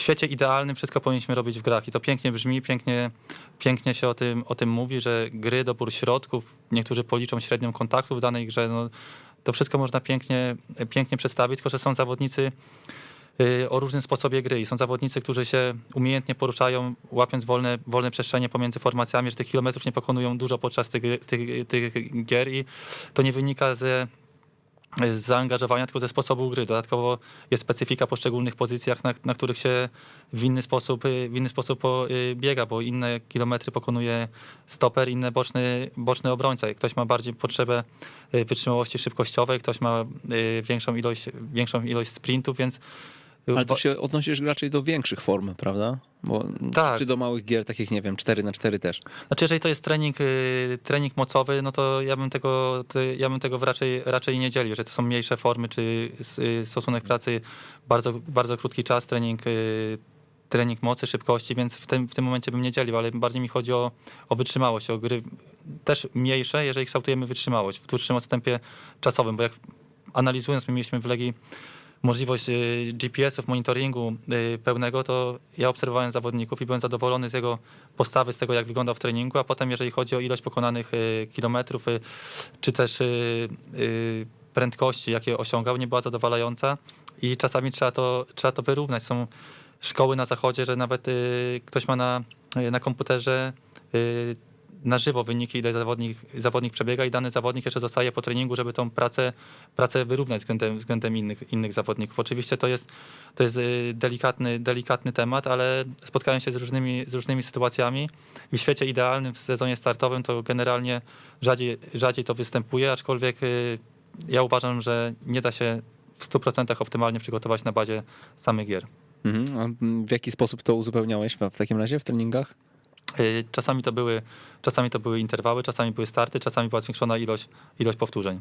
w świecie idealnym wszystko powinniśmy robić w grach i to pięknie brzmi, pięknie, pięknie się o tym, o tym mówi, że gry, dobór środków, niektórzy policzą średnią kontaktów w danej grze, no, to wszystko można pięknie, pięknie przedstawić, tylko że są zawodnicy y, o różnym sposobie gry i są zawodnicy, którzy się umiejętnie poruszają, łapiąc wolne, wolne przestrzenie pomiędzy formacjami, że tych kilometrów nie pokonują dużo podczas tych, tych, tych gier i to nie wynika ze z zaangażowania, tylko ze sposobu gry. Dodatkowo jest specyfika poszczególnych pozycjach, na, na których się w inny sposób, y, w inny sposób po- y, biega, bo inne kilometry pokonuje stoper, inne boczny, boczny obrońca. Ktoś ma bardziej potrzebę y, wytrzymałości szybkościowej, ktoś ma większą ilość, większą ilość sprintów, więc Ale to się odnosisz raczej do większych form, prawda? Bo, Tak. Czy do małych gier, takich, nie wiem, 4 na 4 też. Znaczy, jeżeli to jest trening, y, trening mocowy, no to ja bym tego, ja bym tego raczej, raczej nie dzielił, że to są mniejsze formy, czy y, stosunek pracy, bardzo, bardzo krótki czas, trening, y, trening mocy, szybkości, więc w tym, w tym momencie bym nie dzielił, ale bardziej mi chodzi o, o wytrzymałość, o gry też mniejsze, jeżeli kształtujemy wytrzymałość w dłuższym odstępie czasowym, bo jak analizując, my mieliśmy w Legii możliwość y, GPS-ów, monitoringu y, pełnego, to ja obserwowałem zawodników i byłem zadowolony z jego postawy, z tego jak wyglądał w treningu, a potem jeżeli chodzi o ilość pokonanych y, kilometrów, czy też prędkości, jakie osiągał, nie była zadowalająca i czasami trzeba to, trzeba to wyrównać. Są szkoły na zachodzie, że nawet ktoś ma na, na komputerze na żywo wyniki, ile zawodnik, zawodnik przebiega i dany zawodnik jeszcze zostaje po treningu, żeby tą pracę, pracę wyrównać względem, względem innych, innych zawodników. Oczywiście to jest, to jest y, delikatny, delikatny temat, ale spotkałem się z różnymi, z różnymi sytuacjami w świecie idealnym, w sezonie startowym to generalnie rzadziej, rzadziej to występuje, aczkolwiek y, ja uważam, że nie da się w 100% optymalnie przygotować na bazie samych gier. Mhm. A w jaki sposób to uzupełniałeś w takim razie w treningach? Y, Czasami to były, czasami to były interwały, czasami były starty, czasami była zwiększona ilość, ilość powtórzeń.